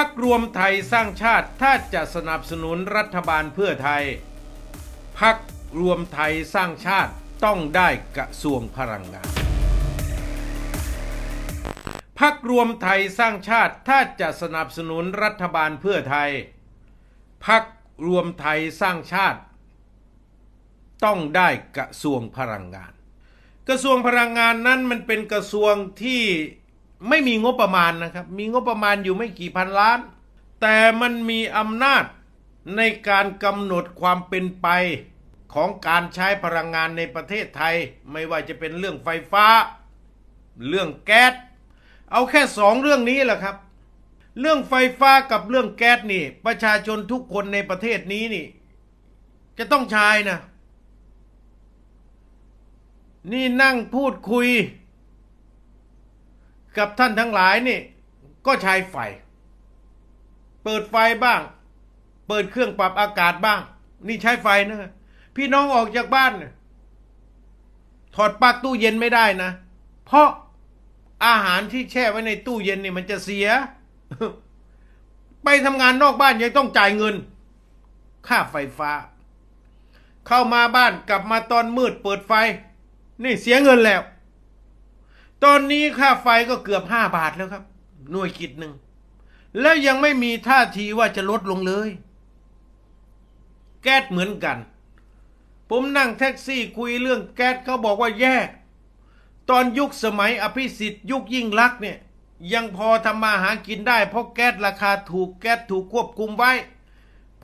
พักรวมไทยสร้างชาติถ้าจะสนับสนุนรัฐบาลเพื่อไทย พักรวมไทยสร้างชาติต้องได้กระทรวงพลังงานพักรวมไทยสร้างชาติถ้าจะสนับสนุนรัฐบาลเพื่อไทย พักรวมไทยสร้างชาติ ต้องได้กระทรวงพลังงาน กระทรวงพลังงานนั้นมันเป็นกระทรวงที่ ไม่มีงบประมาณนะครับ มีงบประมาณอยู่ไม่กี่พันล้าน แต่มันมีอำนาจในการกำหนดความเป็นไปของการใช้พลังงานในประเทศไทย ไม่ว่าจะเป็นเรื่องไฟฟ้า เรื่องแก๊สเอาแค่สองเรื่องนี้แหละครับ เรื่องไฟฟ้ากับเรื่องแก๊สนี่ ประชาชนทุกคนในประเทศนี้นี่ จะต้องใช้นะ นี่นั่งพูดคุย กับท่านทั้งหลายนี่ ก็ใช้ไฟ เปิดไฟบ้าง เปิดเครื่องปรับอากาศบ้าง นี่ใช้ไฟนะ พี่น้องออกจากบ้าน ถอดปลั๊กตู้เย็นไม่ได้นะ เพราะอาหารที่แช่ไว้ในตู้เย็นนี่มันจะเสีย ไปทำงานนอกบ้านยังต้องจ่ายเงิน ค่าไฟฟ้า เข้ามาบ้านกลับมาตอนมืดเปิดไฟ นี่เสียเงินแล้ว ตอนนี้ค่าไฟก็เกือบห้าบาทแล้วครับ หน่วยกิจหนึ่ง แล้วยังไม่มีท่าทีว่าจะลดลงเลย แก๊สเหมือนกัน ผมนั่งแท็กซี่คุยเรื่องแก๊สเขาบอกว่าแย่ตอนยุคสมัยอภิสิทธิ์ยุคยิ่งลักษณ์เนี่ย ยังพอทำมาหากินได้ เพราะแก๊สราคาถูกแก๊สถูกควบคุมไว้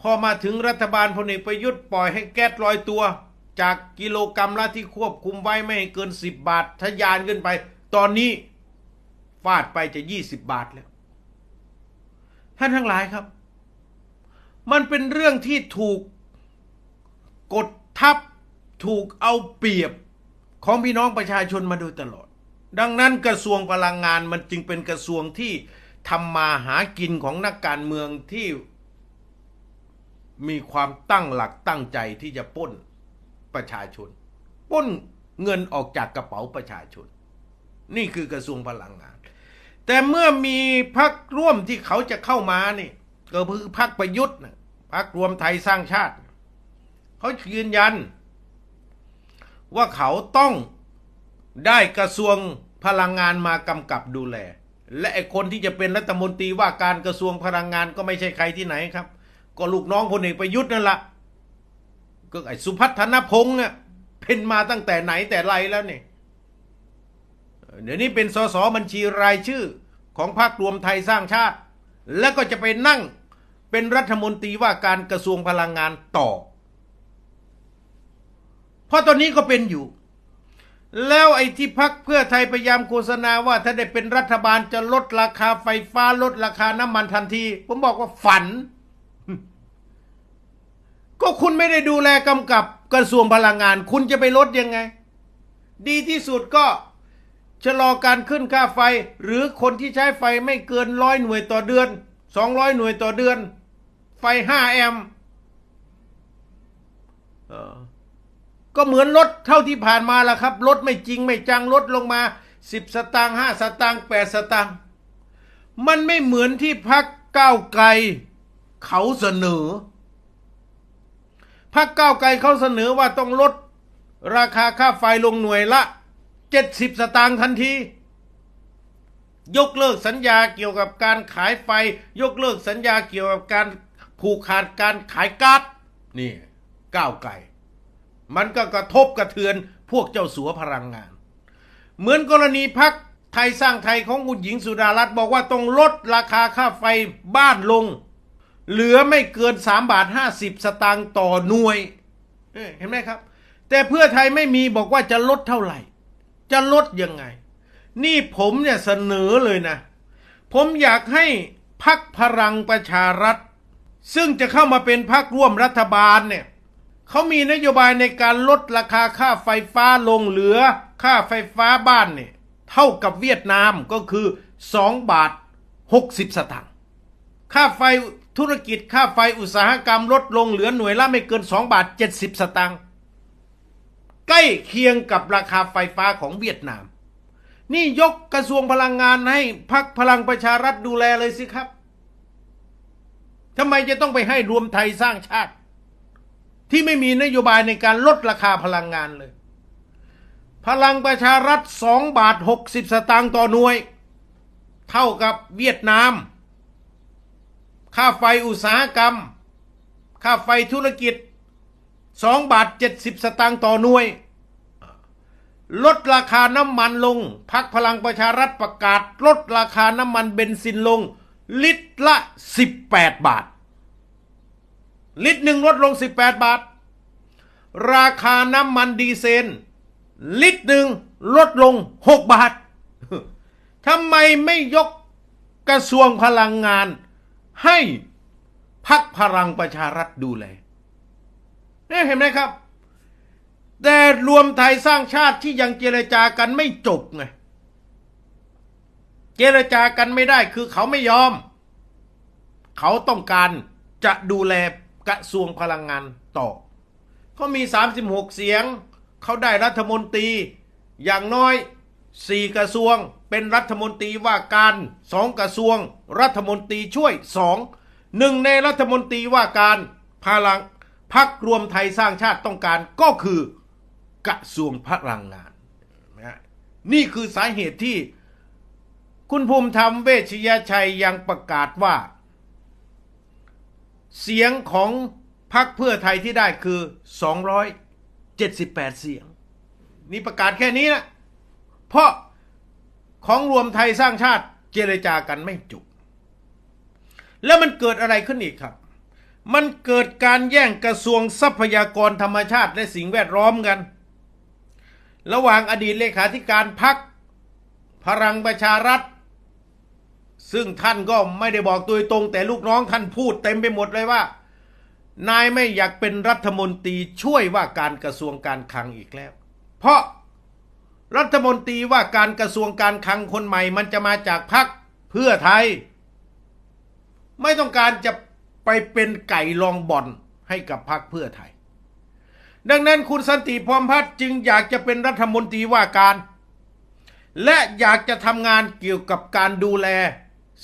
พอมาถึงรัฐบาลพลเอกประยุทธ์ปล่อยให้แก๊สลอยตัวจากกิโลกรรัมละที่ควบคุมไว้ไม่ให้เกิน 10 บาททะยานขึ้นไป ตอนนี้ฟาดไปจะ20บาทแล้ว ท่านทั้งหลายครับ มันเป็นเรื่องที่ถูกกดทับถูกเอาเปรียบของพี่น้องประชาชนมาโดยตลอด ดังนั้นกระทรวงพลังงานมันจึงเป็นกระทรวงที่ทำมาหากินของนักการเมืองที่มีความตั้งหลักตั้งใจที่จะปล้นประชาชนปล้นเงินออกจากกระเป๋าประชาชน นี่คือกระทรวงพลังงาน แต่เมื่อมีพักร่วมที่เขาจะเข้ามานี่ก็คือพักประยุทธ์พักรวมไทยสร้างชาติ เขายืนยัน ว่าเขาต้องได้กระทรวงพลังงานมากำกับดูแล และไอคนที่จะเป็นรัฐมนตรีว่าการกระทรวงพลังงานก็ไม่ใช่ใครที่ไหนครับ ก็ลูกน้องพลเอกประยุทธ์นั่นแหละก็ไอ้สุพัฒนพงษ์เนี่ยเป็นมาตั้งแต่ไหนแต่ไรแล้วเนี่ย เดี๋ยวนี้เป็นสสบัญชีรายชื่อของพรรครวมไทยสร้างชาติ แล้วก็จะไปนั่งเป็นรัฐมนตรีว่าการกระทรวงพลังงานต่อ เพราะตอนนี้ก็เป็นอยู่ แล้วไอ้ที่พักเพื่อไทยพยายามโฆษณาว่าถ้าได้เป็นรัฐบาลจะลดราคาไฟฟ้าลดราคาน้ำมันทันที ผมบอกว่าฝัน ก็คุณไม่ได้ดูแลกำกับกระทรวงพลังงาน คุณจะไปลดยังไง ดีที่สุดก็ ชะลอการขึ้นค่าไฟ หรือคนที่ใช้ไฟไม่เกินร้อยหน่วยต่อเดือนสองร้อยหน่วยต่อเดือน ไฟห้าแอมป์ก็เหมือนลดเท่าที่ผ่านมาละครับลดไม่จริงไม่จังลดลงมาสิบสตางค์ห้าสตางค์แปดสตางค์มันไม่เหมือนที่พักก้าวไกลเขาเสนอพักก้าวไกลเขาเสนอว่าต้องลดราคาค่าไฟลงหน่วยละ เจ็ดสิบสตางค์ทันที ยกเลิกสัญญาเกี่ยวกับการขายไฟ ยกเลิกสัญญาเกี่ยวกับการผูกขาดการขายก๊าซนี่ก้าวไกลมันก็กระทบกระเทือนพวกเจ้าสัวพลังงาน เหมือนกรณีพักไทยสร้างไทยของคุณหญิงสุดารัตน์บอกว่าต้องลดราคาค่าไฟบ้านลง เหลือไม่เกิน3บาท50 สตางค์ต่อหน่วย เห็นไหมครับ แต่เพื่อไทยไม่มีบอกว่าจะลดเท่าไหร่ จะลดยังไง นี่ผมเนี่ยเสนอเลยนะ ผมอยากให้พักพลังประชารัฐ ซึ่งจะเข้ามาเป็นพักร่วมรัฐบาลเนี่ยเขามีนโยบายในการลดราคาค่าไฟฟ้าลงเหลือค่าไฟฟ้าบ้านเนี่ยเท่ากับเวียดนามก็คือ2บาท60 สตางค์ค่าไฟธุรกิจค่าไฟอุตสาหกรรมลดลงเหลือหน่วยละไม่เกิน 2 บาท 70 สตางค์ ใกล้เคียงกับราคาไฟฟ้าของเวียดนาม นี่ยกกระทรวงพลังงานให้พักพลังประชารัฐดูแลเลยสิครับทำไมจะต้องไปให้รวมไทยสร้างชาติ ที่ไม่มีนโยบายในการลดราคาพลังงานเลย พลังประชารัฐสองบาทหกสิบสตางค์ต่อหน่วย เท่ากับเวียดนาม ค่าไฟอุตสาหกรรม ค่าไฟธุรกิจ สองบาทเจ็ดสิบสตางค์ต่อหน่วย ลดราคาน้ำมันลง พักพลังประชารัฐประกาศ ลดราคาน้ำมันเบนซินลง ลิตรละ 18 บาท ลิตรหนึ่งลดลง 18 บาท ราคาน้ำมันดีเซลลิตรหนึ่งลดลง 6 บาททำไมไม่ยกกระทรวงพลังงานให้พักพลังประชารัฐดูแล เนี่เห็นไหมครับ แต่รวมไทยสร้างชาติที่ยังเจรจากันไม่จบไงเจรจากันไม่ได้คือเขาไม่ยอม เขาต้องการจะดูแลกระทรวงพลังงานต่อ เขามี 36 เสียง เขาได้รัฐมนตรี อย่างน้อย 4 กระทรวงเป็นรัฐมนตรีว่าการสองกระทรวง รัฐมนตรีช่วยสองหนึ่งในรัฐมนตรีว่าการพลัง พักรวมไทยสร้างชาติต้องการก็คือกระทรวงพลังงานนะนี่คือสาเหตุที่คุณภูมิธรรมเวชยชัยยังประกาศว่า เสียงของพรรคเพื่อไทยที่ได้คือ 278 เสียง นี่ประกาศแค่นี้นะเพราะของรวมไทยสร้างชาติเจรจากันไม่จบแล้วมันเกิดอะไรขึ้นอีกครับ มันเกิดการแย่งกระทรวงทรัพยากรธรรมชาติและสิ่งแวดล้อมกัน ระหว่างอดีตเลขาธิการพักพลังประชารัฐ ซึ่งท่านก็ไม่ได้บอกโดยตรง แต่ลูกน้องท่านพูดเต็มไปหมดเลยว่า นายไม่อยากเป็นรัฐมนตรีช่วยว่าการกระทรวงการคลังอีกแล้ว เพราะรัฐมนตรีว่าการกระทรวงการคลังคนใหม่ มันจะมาจากพรรคเพื่อไทย ไม่ต้องการจะ เป็นไก่ลองบ่อนให้กับพรรคเพื่อไทย ดังนั้นคุณสันติพรมพัฒน์จึงอยากจะเป็นรัฐมนตรีว่าการ และอยากจะทำงานเกี่ยวกับการดูแล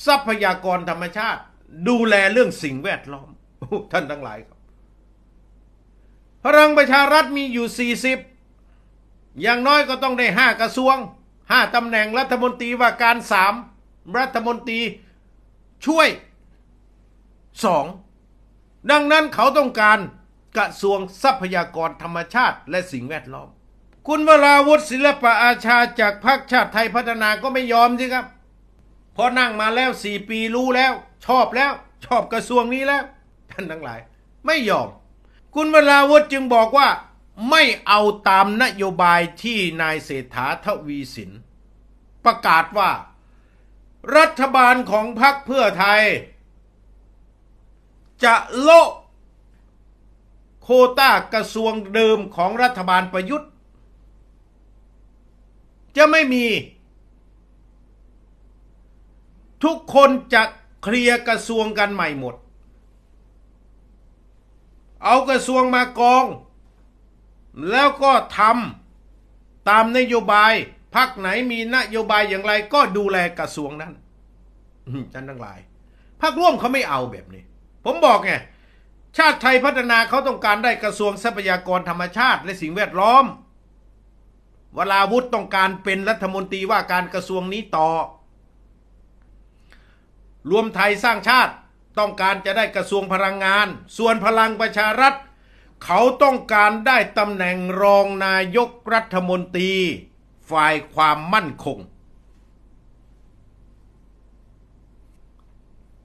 ทรัพยากรธรรมชาติ ดูแลเรื่องสิ่งแวดล้อมท่านทั้งหลายครับพลังประชารัฐมีอยู่ 40 อย่างน้อยก็ต้องได้ 5 กระทรวง 5ตำแหน่งรัฐมนตรีว่าการ 3 รัฐมนตรีช่วย 2 ดังนั้นเขาต้องการกระทรวงทรัพยากรธรรมชาติและสิ่งแวดล้อม คุณวราวุฒิศิลปะอาชาจากพรรคชาติไทยพัฒนาก็ไม่ยอมสิครับพอนั่งมาแล้วสี่ปีรู้แล้ว ชอบแล้ว ชอบกระทรวงนี้แล้ว ท่านทั้งหลาย ไม่ยอม คุณวราวุฒิจึงบอกว่า ไม่เอาตามนโยบายที่นายเศรษฐาทวีสิน ประกาศว่า รัฐบาลของพรรคเพื่อไทย จะโละโคต้ากระทรวงเดิมของรัฐบาลประยุทธ์ จะไม่มี ทุกคนจะเคลียร์กระทรวงกันใหม่หมด เอากระทรวงมากอง แล้วก็ทำตามนโยบายพักไหนมีนโยบายอย่างไรก็ดูแลกระทรวงนั้นท่านทั้งหลายพักร่วมเขาไม่เอาแบบนี้ ผมบอกไงชาติไทยพัฒนาเขาต้องการได้กระทรวงทรัพยากรธรรมชาติและสิ่งแวดล้อมวราวุธต้องการเป็นรัฐมนตรีว่าการกระทรวงนี้ต่อ รวมไทยสร้างชาติต้องการจะได้กระทรวงพลังงาน ส่วนพลังประชารัฐ เขาต้องการได้ตำแหน่งรองนายกรัฐมนตรี ฝ่ายความมั่นคง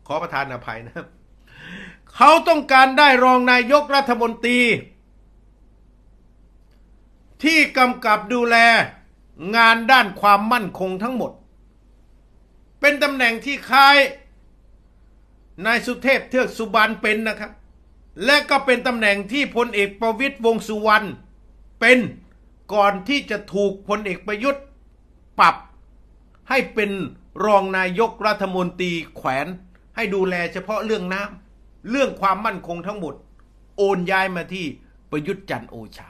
ขอประทานอภัยนะครับ เขาต้องการได้รองนายกรัฐมนตรี ที่กำกับดูแลงานด้านความมั่นคงทั้งหมด เป็นตำแหน่งที่คล้ายนายสุเทพเทือกสุบานเป็นนะครับ และก็เป็นตำแหน่งที่พลเอกประวิตยวงสุวรรณเป็นก่อนที่จะถูกพลเอกประยุทธ์ปรับให้เป็นรองนายกรัฐมนตรีแขวนให้ดูแลเฉพาะเรื่องน้ำ เรื่องความมั่นคงทั้งหมด โอนย้ายมาที่ประยุทธ์จันทร์โอชา